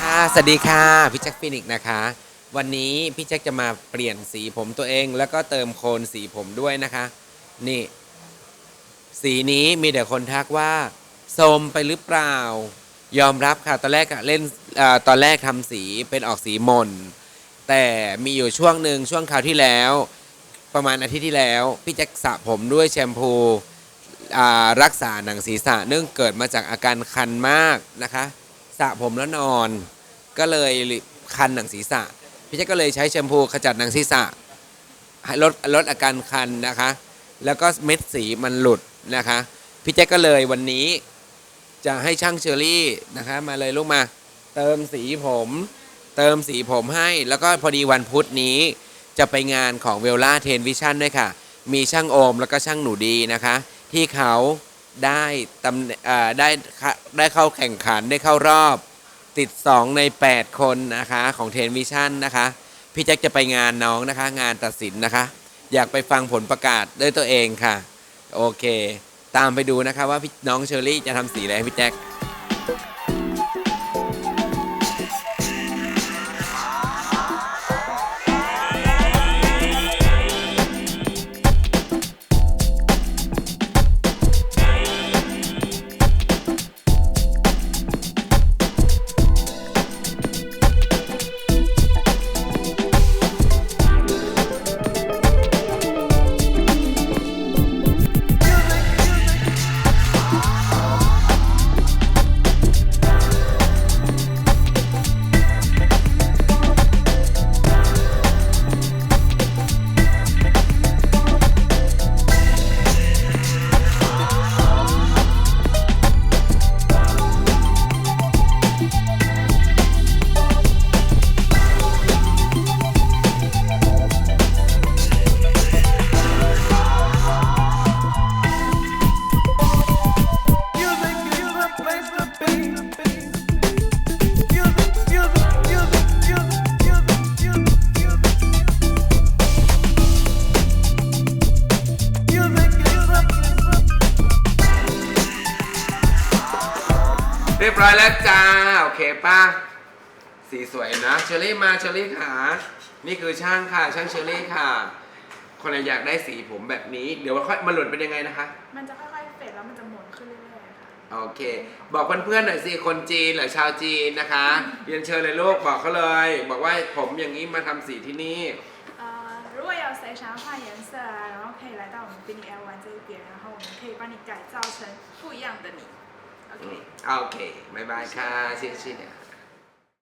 ค่ะสวัสดีค่ะพี่แจ็คฟินิกส์นะคะ วันนี้พี่แจ็คจะมาเปลี่ยนสีผมตัวเองแล้วก็เติมโคนสีผมด้วยนะคะ นี่ สีนี้มีแต่คนทักว่าโทรมไปหรือเปล่า ยอมรับค่ะ ตอนแรกอะเล่นอตอนแรกทำสีเป็นออกสีหมนแต่มีอยู่ช่วงหนึ่งช่วงคราวที่แล้ว ประมาณอาทิตย์ที่แล้ว พี่แจ็คสระผมด้วยแชมพู รักษาหนังศีรษะเนื่องเกิดมาจากอาการคันมากนะคะสระผมแล้วนอน ก็เลยคันหนังศีรษะ พี่แจ็คก็เลยใช้แชมพูขจัดหนังศีรษะให้ลดลดอาการคันนะคะ แล้วก็เม็ดสีมันหลุดนะคะ พี่แจ็คก็เลยวันนี้จะให้ช่างเชอรี่นะคะมาเลยลูกมา เติมสีผม เติมสีผมให้แล้วก็พอดีวันพุธนี้จะไปงานของเวลล่าเทนวิชั่นด้วยค่ะ มีช่างโอมแล้วก็ช่างหนูดีนะคะ ที่เขาได้ตำได้ได้เข้าแข่งขันได้เข้ารอบ ติด 2 ใน 8 คนนะคะของเทนวิชั่นนะคะ พี่แจ็คจะไปงานน้องนะคะ งานตัดสินนะคะ อยากไปฟังผลประกาศด้วยตัวเองค่ะ โอเค ตามไปดูนะคะว่าพี่น้องเชอรี่จะทำสีอะไรให้พี่แจ็ค เรียบร้อยแล้วจ้า โอเคป้าสีสวยนะเชอรี่มาเชอรี่ขานี่คือช่างค่ะ ช่างเชอรี่ค่ะ คนไหนอยากได้สีผมแบบนี้ เดี๋ยวค่อยมาหลุดเป็นยังไงนะคะ มันจะค่อยๆเฟดแล้วมันจะหมุนขึ้นเรื่อยๆค่ะ โอเค บอกเพื่อนๆหน่อยสิ คนจีนหรือชาวจีนนะคะเรียนเชิญเลยลูกบอกเขาเลย บอกว่าผมอย่างนี้มาทำสีที่นี่ 呃，如果有谁想要换颜色啊，然后可以来到我们 b i n i L 玩这一边，然后我们可以帮你改造成不一样的你。 โอเคบายบายค่ะสิ้นชิ้นเนี่ย